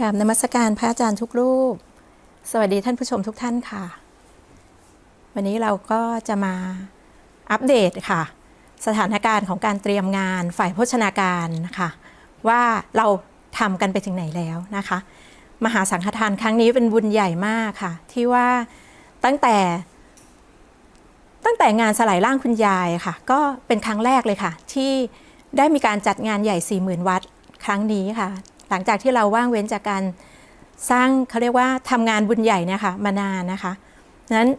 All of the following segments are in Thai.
กราบนมัสการพระอาจารย์ทุกรูป สวัสดีท่านผู้ชมทุกท่านค่ะ วันนี้เราก็จะมาอัปเดตค่ะ สถานการณ์ของการเตรียมงานฝ่ายโภชนาการนะคะว่าเราทำกันไปถึงไหนแล้วนะคะ มหาสังฆทานครั้งนี้เป็นบุญใหญ่มากค่ะ ที่ว่าตั้งแต่ ตั้งแต่งานสลายร่างคุณยายค่ะ ก็เป็นครั้งแรกเลยค่ะ ที่ได้มีการจัดงานใหญ่ 40,000 วัดครั้งนี้ค่ะ หลังจากที่เราว่างเว้นจากการสร้างเขาเรียกว่าทำงานบุญใหญ่เนี่ยค่ะมานานนะคะนั้น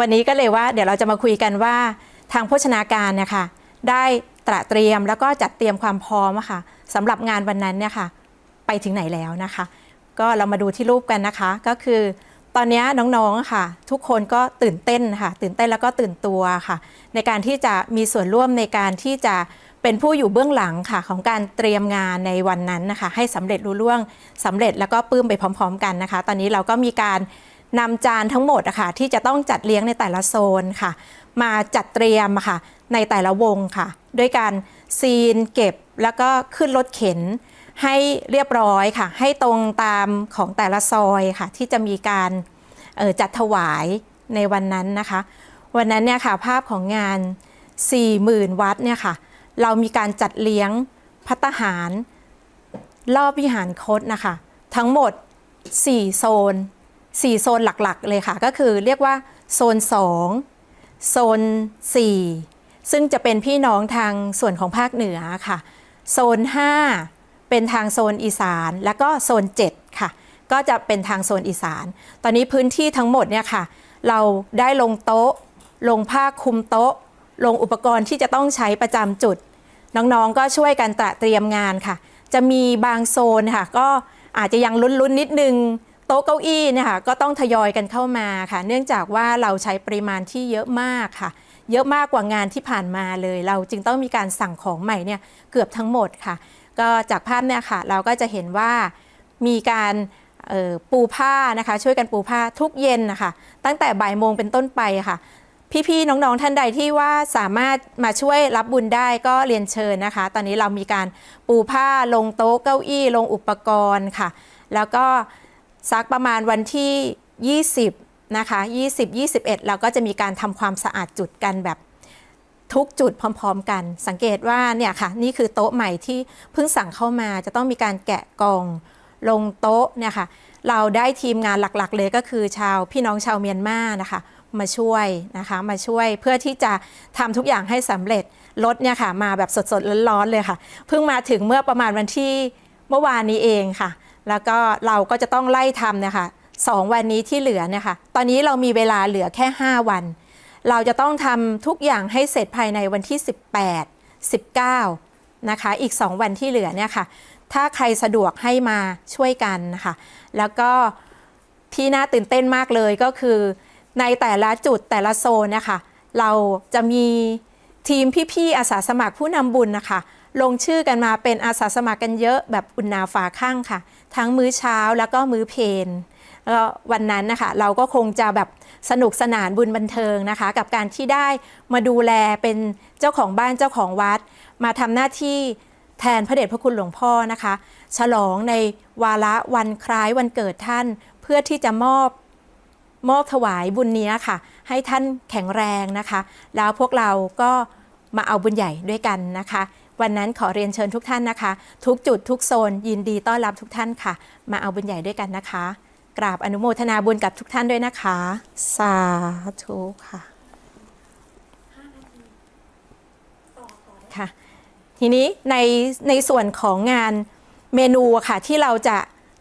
วันนี้ก็เลยว่าเดี๋ยวเราจะมาคุยกันว่าทางโภชนาการเนี่ยค่ะได้ตระเตรียมแล้วก็จัดเตรียมความพร้อมะค่ะสำหรับงานวันนั้นเนี่ยค่ะไปถึงไหนแล้วนะคะ ก็เรามาดูที่รูปกันนะคะ ก็คือตอนนี้น้องๆค่ะ ทุกคนก็ตื่นเต้นค่ะ ตื่นเต้นแล้วก็ตื่นตัวค่ะ ในการที่จะมีส่วนร่วมในการที่จะ เป็นผู้อยู่เบื้องหลังค่ะของการเตรียมงานในวันนั้นนะคะ ให้สำเร็จรุ่ล่วงสำเร็จแล้วก็ปื้มไปพร้อม ๆ กันนะคะ ตอนนี้เราก็มีการนำจานทั้งหมดอะคะที่จะต้องจัดเลี้ยงในแต่ละโซนค่ะ มาจัดเตรียมค่ะในแต่ละวงค่ะ ด้วยการซีนเก็บแล้วก็ขึ้นรถเข็น ให้เรียบร้อยค่ะ ให้ตรงตามของแต่ละซอยค่ะ ที่จะมีการออจัดถวายในวันนั้นนะคะ วันนั้นเนี่ยค่ะภาพของงาน 40,000 วัดเนี่ยค่ะ เรามีการจัดเลี้ยงพัตตาหาร รอบวิหารคดนะคะ ทั้งหมด 4 โซน 4 โซนหลักๆ เลยค่ะ ก็คือเรียกว่าโซน 2 โซน 4 ซึ่งจะเป็นพี่น้องทางส่วนของภาคเหนือค่ะ โซน 5 เป็นทางโซนอีสาน แล้วก็โซน 7 ค่ะ ก็จะเป็นทางโซนอีสาน ตอนนี้พื้นที่ทั้งหมดเนี่ยค่ะ เราได้ลงโต๊ะ ลงผ้าคลุมโต๊ะ ลงอุปกรณ์ที่จะต้องใช้ประจำจุด น้องๆก็ช่วยกันตระเตรียมงานค่ะ จะมีบางโซนค่ะ ก็อาจจะยังลุ้นๆนิดนึงโต๊ะเก้าอี้เนี่ยค่ะก็ต้องทยอยกันเข้ามาค่ะ เนื่องจากว่าเราใช้ปริมาณที่เยอะมากค่ะ เยอะมากกว่างานที่ผ่านมาเลย เราจึงต้องมีการสั่งของใหม่เนี่ยเกือบทั้งหมดค่ะ ก็จากภาพเนี่ยค่ะ เราก็จะเห็นว่ามีการออปูผ้านะคะ ช่วยกันปูผ้าทุกเย็นนะคะ ตั้งแต่บ่ายโมงเป็นต้นไปค่ะ พี่ๆน้องๆท่านใดที่ว่าสามารถมาช่วยรับบุญได้ก็เรียนเชิญนะคะ ตอนนี้เรามีการปูผ้าลงโต๊ะเก้าอี้ลงอุปกรณ์ค่ะ แล้วก็สักประมาณวันที่ 20 นะคะ 20 21 เราก็จะมีการทำความสะอาดจุดกันแบบทุกจุดพร้อม ๆ กัน สังเกตว่าเนี่ยค่ะ นี่คือโต๊ะใหม่ที่เพิ่งสั่งเข้ามาจะต้องมีการแกะกล่องลงโต๊ะเนี่ยค่ะ เราได้ทีมงานหลักๆ เลยก็คือชาวพี่น้องชาวเมียนมานะคะ มาช่วยนะคะ มาช่วยเพื่อที่จะทำทุกอย่างให้สำเร็จรถเนี่ยค่ะมาแบบสดๆร้อนๆเลยค่ะ เพิ่งมาถึงเมื่อประมาณวันที่เมื่อวานนี้เองค่ะ แล้วก็เราก็จะต้องไล่ทำเนี่ยค่ะสองวันนี้ที่เหลือเนี่ยค่ะ ตอนนี้เรามีเวลาเหลือแค่ 5 วัน เราจะต้องทำทุกอย่างให้เสร็จภายในวันที่ 18 19 นะคะ อีก 2 วันที่เหลือเนี่ยค่ะ ถ้าใครสะดวกให้มาช่วยกันนะคะ แล้วก็ที่น่าตื่นเต้นมากเลยก็คือ ในแต่ละจุดแต่ละโซนนะคะเราจะมีทีมพี่ๆอาสาสมัครผู้นำบุญนะคะ ลงชื่อกันมาเป็นอาสาสมัครกันเยอะแบบอุ่นนาฝาข้างค่ะ ทั้งมื้อเช้าแล้วก็มื้อเพลนแล้ววันนั้นนะคะเราก็คงจะแบบสนุกสนานบุญบันเทิงนะคะ กับการที่ได้มาดูแลเป็นเจ้าของบ้านเจ้าของวัด มาทำหน้าที่แทนพระเดชพระคุณหลวงพ่อนะคะ ฉลองในวาระวันคล้ายวันเกิดท่าน เพื่อที่จะมอบ มอบถวายบุญนี้ค่ะ ให้ท่านแข็งแรงนะคะ แล้วพวกเราก็มาเอาบุญใหญ่ด้วยกันนะคะ วันนั้นขอเรียนเชิญทุกท่านนะคะ ทุกจุดทุกโซน ยินดีต้อนรับทุกท่านค่ะ มาเอาบุญใหญ่ด้วยกันนะคะ กราบอนุโมทนาบุญกับทุกท่านด้วยนะคะ สาธุค่ะค่ะ ทีนี้ในในส่วนของงานเมนูค่ะที่เราจะ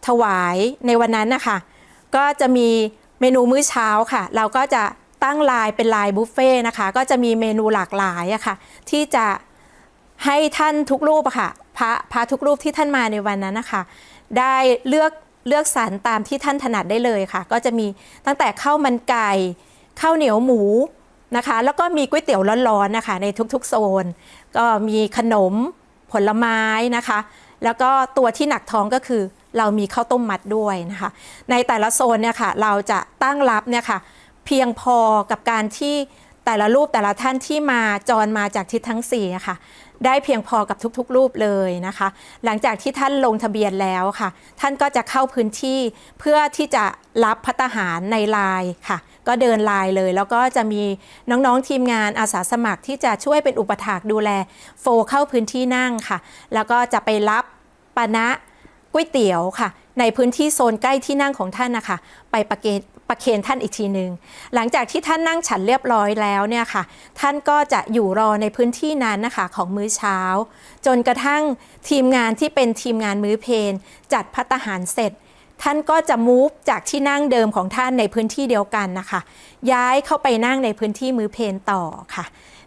ถวายในวันนั้นนะคะ ก็จะมี เมนูมื้อเช้าค่ะ เราก็จะตั้งลายเป็นลายบุฟเฟ่ต์นะคะ ก็จะมีเมนูหลากหลายอะค่ะ ที่จะให้ท่านทุกรูปอะค่ะพระพระทุกรูปที่ท่านมาในวันนั้นนะคะ ได้เลือกเลือกสรรตามที่ท่านถนัดได้เลยค่ะ ก็จะมีตั้งแต่ข้าวมันไก่ข้าวเหนียวหมูนะคะ แล้วก็มีก๋วยเตี๋ยวร้อนๆนะคะ ในทุกๆโซน ก็มีขนมผลไม้นะคะ แล้วก็ตัวที่หนักท้องก็คือ เรามีข้าวต้มมัดด้วยนะคะ ในแต่ละโซนเนี่ยค่ะเราจะตั้งรับเนี่ยค่ะเพียงพอกับการที่แต่ละรูปแต่ละท่านที่มาจรมาจากทิศทั้ง4อะค่ะได้เพียงพอกับทุกๆ รูปเลยนะคะ หลังจากที่ท่านลงทะเบียนแล้วค่ะ ท่านก็จะเข้าพื้นที่เพื่อที่จะรับพัตหารในไลน์ค่ะ ก็เดินไลน์เลย แล้วก็จะมีน้องๆทีมงานอาสาสมัครที่จะช่วยเป็นอุปถากดูแล โฟเข้าพื้นที่นั่งค่ะ แล้วก็จะไปรับปานะ ก๋วยเตี๋ยวค่ะ ในพื้นที่โซนใกล้ที่นั่งของท่านนะคะ ไปประเกณประเคนท่านอีกทีหนึ่งหลังจากที่ท่านนั่งฉันเรียบร้อยแล้วเนี่ยค่ะ ท่านก็จะอยู่รอในพื้นที่นั้นนะคะของมื้อเช้า จนกระทั่งทีมงานที่เป็นทีมงานมื้อเพนจัดพัตหารเสร็จ ท่านก็จะมูฟจากที่นั่งเดิมของท่านในพื้นที่เดียวกันนะคะ ย้ายเข้าไปนั่งในพื้นที่มื้อเพนต่อค่ะ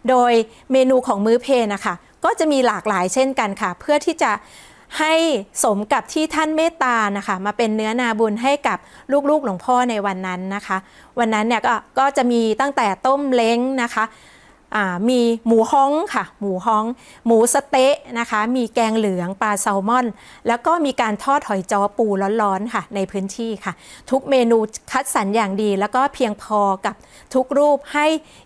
โดยเมนูของมื้อเพนนะคะก็จะมีหลากหลายเช่นกันค่ะ เพื่อที่จะ ให้สมกับที่ท่านเมตตานะคะมาเป็นเนื้อนาบุญให้กับลูกๆหลวงพ่อในวันนั้นนะคะ วันนั้นเนี่ยก็ก็จะมีตั้งแต่ต้มเล้งนะคะ มีหมูฮ้องค่ะหมูฮ้อง หมูสเต๊ะนะคะ มีแกงเหลืองปลาแซลมอน แล้วก็มีการทอดหอยจ้อปูร้อนๆค่ะ ในพื้นที่ค่ะ ทุกเมนูคัดสรรอย่างดี แล้วก็เพียงพอกับทุกรูปให้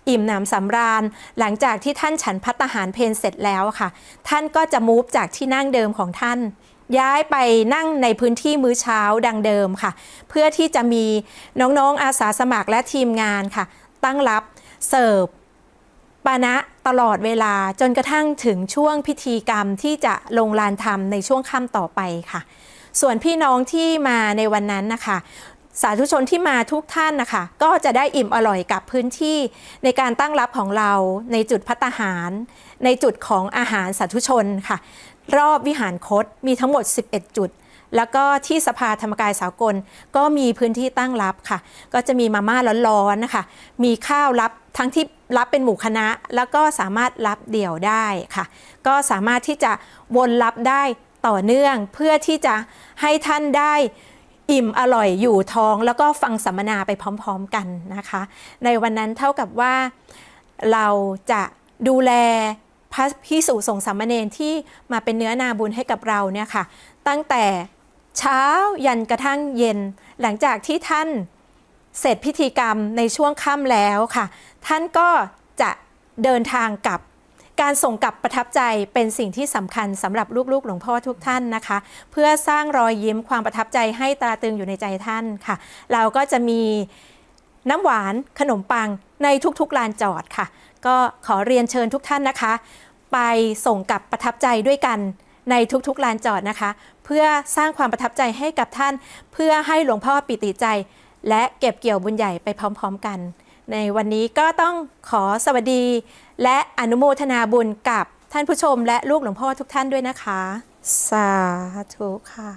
อิ่มหนำสำราญ หลังจากที่ท่านฉันพัตตาหารเพนเสร็จแล้วค่ะ ท่านก็จะมูฟจากที่นั่งเดิมของท่านย้ายไปนั่งในพื้นที่มื้อเช้าดังเดิมค่ะ เพื่อที่จะมีน้องๆอาสาสมัครและทีมงานค่ะ ตั้งรับเสิร์ฟ ปานะตลอดเวลาจนกระทั่งถึงช่วงพิธีกรรมที่จะลงลานธรรมในช่วงค่ำต่อไปค่ะ ส่วนพี่น้องที่มาในวันนั้นนะคะ สาธุชนที่มาทุกท่านนะคะ ก็จะได้อิ่มอร่อยกับพื้นที่ในการตั้งรับของเราในจุดพัตตาหาร ในจุดของอาหารสาธุชนค่ะ รอบวิหารคตมีทั้งหมด 11 จุดแล้วก็ที่สภาธรรมกายสากลก็มีพื้นที่ตั้งรับค่ะ ก็จะมีมาม่าร้อนๆนะคะ มีข้าวรับทั้งที่ รับเป็นหมู่คณะ แล้วก็สามารถรับเดี่ยวได้ค่ะ ก็สามารถที่จะวนรับได้ต่อเนื่องเพื่อที่จะให้ท่านได้อิ่มอร่อยอยู่ท้อง แล้วก็ฟังสัมมนาไปพร้อมๆกันนะคะ ในวันนั้นเท่ากับว่าเราจะดูแลพระพิสุสงฆ์สามเณรที่มาเป็นเนื้อนาบุญให้กับเราเนี่ยค่ะ ตั้งแต่เช้ายันกระทั่งเย็นหลังจากที่ท่าน เสร็จพิธีกรรมในช่วงค่ำแล้วค่ะ ท่านก็จะเดินทางกลับ การส่งกลับประทับใจเป็นสิ่งที่สำคัญสำหรับลูกๆ หลวงพ่อทุกท่านนะคะ เพื่อสร้างรอยยิ้มความประทับใจให้ตราตึงอยู่ในใจท่านค่ะ เราก็จะมีน้ำหวานขนมปังในทุกๆลานจอดค่ะ ก็ขอเรียนเชิญทุกท่านนะคะ ไปส่งกลับประทับใจด้วยกันในทุกๆลานจอดนะคะ เพื่อสร้างความประทับใจให้กับท่าน เพื่อให้หลวงพ่อปิติใจ และเก็บเกี่ยวบุญใหญ่ไปพร้อมๆกัน ในวันนี้ก็ต้องขอสวัสดี และอนุโมทนาบุญกับท่านผู้ชมและลูกหลวงพ่อทุกท่านด้วยนะคะ สาธุค่ะ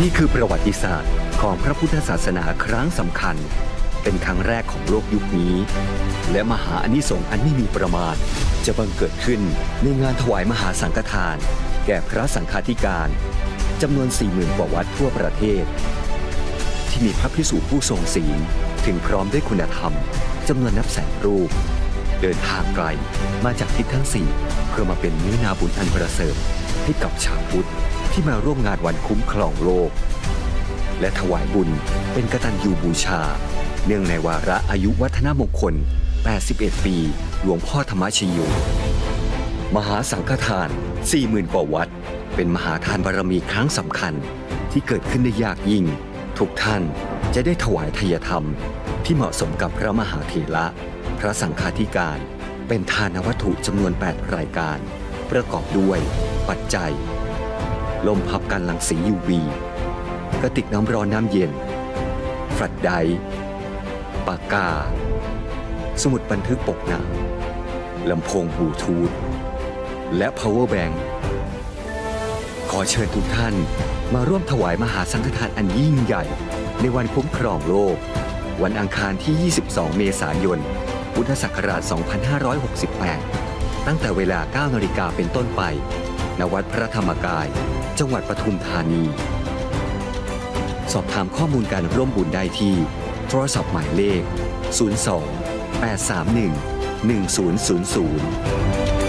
นี่คือประวัติศาสตร์ของพระพุทธศาสนาครั้งสำคัญ เป็นครั้งแรกของโลกยุคนี้ และมหาอานิสงส์อันไม่มีประมาณ จะบังเกิดขึ้นในงานถวายมหาสังฆทาน แก่พระสังฆาธิการ จำนวน 40,000 กว่าวัดทั่วประเทศ ที่มีพระพิสุผู้ทรงศีลถึงพร้อมด้วยคุณธรรมจำนวนนับแสนรูป เดินทางไกลมาจากทิศทั้งสี่เพื่อมาเป็นเนื้อนาบุญอันประเสริฐให้กับชาวพุทธที่มาร่วมงานวันคุ้มครองโลก และถวายบุญเป็นกตัญญูบูชา เนื่องในวาระอายุวัฒนมงคล 81 ปี หลวงพ่อธรรมชโย มหาสังฆทาน 40,000 กว่าวัด เป็นมหาทานบารมีครั้งสำคัญที่เกิดขึ้นได้ยากยิ่ง ทุกท่านจะได้ถวายทายธรรม ที่เหมาะสมกับพระมหาเถระ พระสังฆาธิการ เป็นทานวัตถุจำนวน 8 รายการ ประกอบด้วย ปัจจัย ลมพับกันรังสี UV กระติกน้ำร้อนน้ำเย็นฟลชไดปากกา สมุดบันทึกปกหนาลำโพงบลูทูธ และ power bank ขอเชิญทุกท่านมาร่วมถวายมหาสังฆทานอันยิ่งใหญ่ ในวันคุ้มครองโลก วันอังคารที่ 22 เมษายน พุทธศักราช 2568 ตั้งแต่เวลา 9 นาฬิกาเป็นต้นไป ณ วัดพระธรรมกาย จังหวัดปทุมธานี สอบถามข้อมูลการร่วมบุญได้ที่ โทรศัพท์หมายเลข 02 831 1000